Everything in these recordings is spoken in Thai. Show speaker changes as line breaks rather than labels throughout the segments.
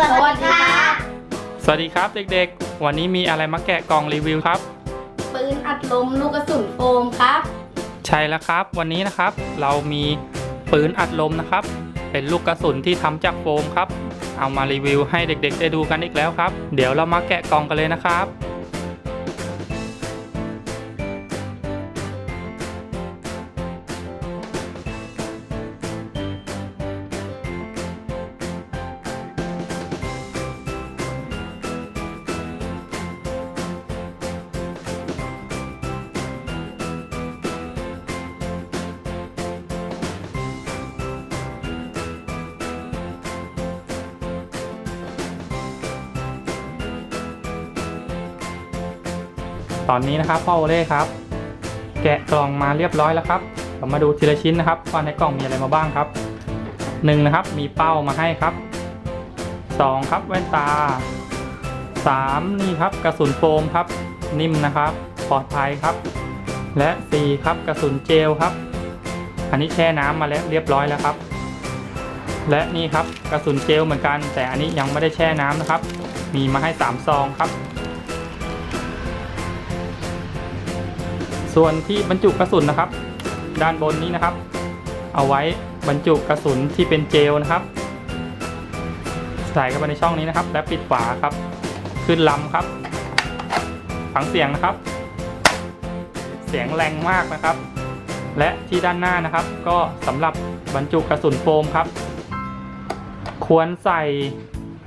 สวัสดีครับ
สวัสดีครับเด็กๆ วันนี้มีอะไรมาแกะกล่องรีวิวครับ
ปืนอัดลมลูกกระสุนโฟมครับ
ใช่แล้วครับ วันนี้นะครับ เรามีปืนอัดลมนะครับ เป็นลูกกระสุนที่ทำจากโฟมครับ เอามารีวิวให้เด็กๆ ได้ดูกันอีกแล้วครับ เดี๋ยวเรามาแกะกล่องกันเลยนะครับ ตอนนี้นะครับพ่อโอเล่ครับ แกะกล่องมาเรียบร้อยแล้วครับเรามาดูทีละชิ้นนะครับว่าในกล่องมีอะไรมาบ้างครับหนึ่งนะครับมีเป้ามาให้ครับสองครับแว่นตาสามนี่ครับกระสุนโฟมครับ นิ่มนะครับปลอดภัยครับ และสี่ครับกระสุนเจลครับ อันนี้แช่น้ำมาแล้วเรียบร้อยแล้วครับ และนี่ครับกระสุนเจลเหมือนกัน แต่อันนี้ยังไม่ได้แช่น้ำนะครับ มีมาให้สามซองครับ ส่วนที่บรรจุกระสุนนะครับ ด้านบนนี้นะครับ เอาไว้บรรจุกระสุนที่เป็นเจลนะครับ ใส่เข้าไปในช่องนี้นะครับ และปิดฝาครับ ขึ้นลำครับ ฟังเสียงนะครับ เสียงแรงมากนะครับ และที่ด้านหน้านะครับ ก็สำหรับบรรจุกระสุนโฟมครับ ควรใส่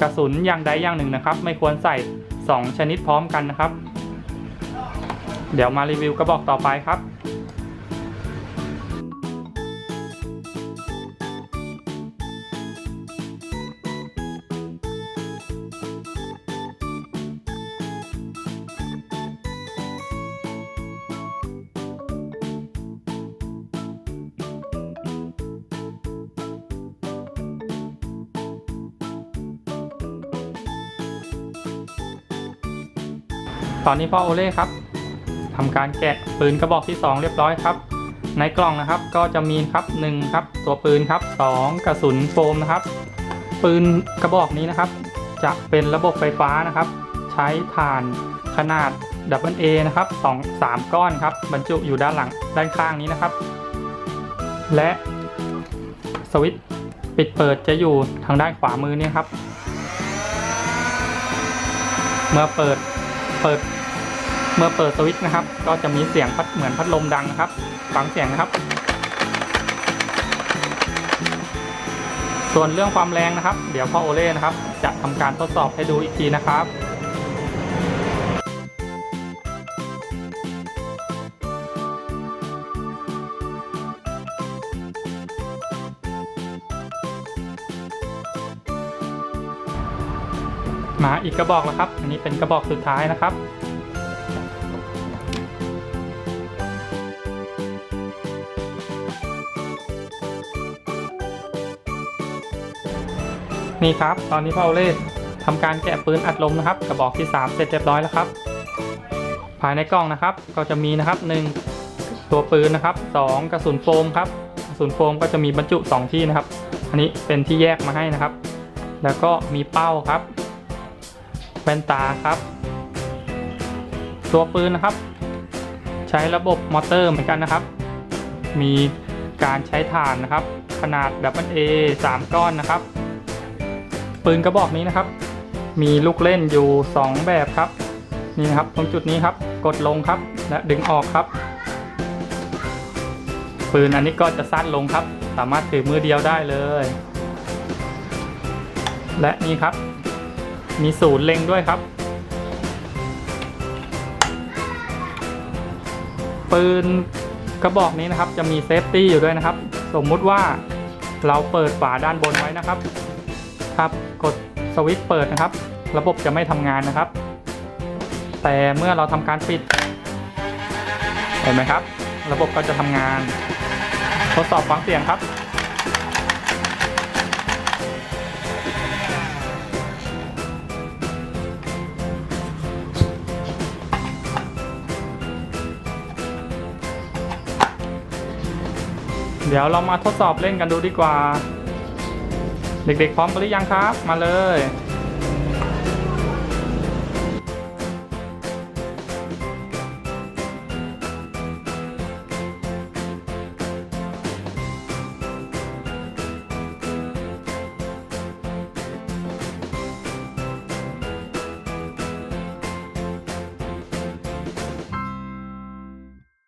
กระสุนอย่างใดอย่างหนึ่งนะครับ ไม่ควรใส่ 2 ชนิดพร้อมกันนะครับ เดี๋ยวมารีวิวกระบอกต่อไปครับ ตอนนี้พ่อโอเล่ครับ ทำการแกะปืนกระบอกที่ 2 เรียบร้อยครับ ในกล่องนะครับก็จะมีครับ1ครับตัวปืนครับ 2 กระสุนโฟมนะครับ ปืนกระบอกนี้นะครับ จะเป็นระบบไฟฟ้านะครับ ใช้ถ่านขนาด AA นะครับ2 3 ก้อนครับ บรรจุอยู่ด้านหลังด้านข้างนี้นะครับ และสวิตช์ปิดเปิดจะอยู่ทางด้านขวามือนี่ครับ เมื่อเปิดเปิด เมื่อเปิดสวิตช์นะครับ ก็จะมีเสียงพัดเหมือนพัดลมดังนะครับ ฟังเสียงนะครับ ส่วนเรื่องความแรงนะครับ เดี๋ยวพ่อโอเล่นะครับ จะทำการทดสอบให้ดูอีกทีนะครับมาอีกกระบอกแล้วครับ อันนี้เป็นกระบอกสุดท้ายนะครับ นี่ครับ ตอนนี้พ่อเล่ทำการแกะปืนอัดลมนะครับ กระบอกที่ 3 เสร็จเรียบร้อยแล้วครับ ภายในกล่องนะครับ ก็จะมีนะครับ 1 ตัวปืนนะครับ 2 กระสุนโฟมครับกระสุนโฟมก็จะมีบรรจุ 2 ที่นะครับ อันนี้เป็นที่แยกมาให้นะครับ แล้วก็มีเป้าครับแว่นตาครับ ตัวปืนนะครับ ใช้ระบบมอเตอร์เหมือนกันนะครับ มีการใช้ถ่านนะครับ ขนาดดับบเอสามก้อนนะครับ ปืนกระบอกนี้นะครับ มีลูกเล่นอยู่ 2 แบบครับ นี่นะครับตรงจุดนี้ครับ กดลงครับ และดึงออกครับ ปืนอันนี้ก็จะสั้นลงครับ สามารถถือมือเดียวได้เลย และนี่ครับ มีศูนย์เล็งด้วยครับ ปืนกระบอกนี้นะครับจะมีเซฟตี้อยู่ด้วยนะครับ สมมุติว่าเราเปิดฝาด้านบนไว้นะครับ ครับ กดสวิตช์เปิดนะครับ ระบบจะไม่ทำงานนะครับ แต่เมื่อเราทำการปิด เห็นไหมครับ ระบบก็จะทำงาน ทดสอบฟังเสียงครับ เดี๋ยวเรามาทดสอบเล่นกันดูดีกว่า เด็กๆพร้อมกันหรือยังครับ มาเลย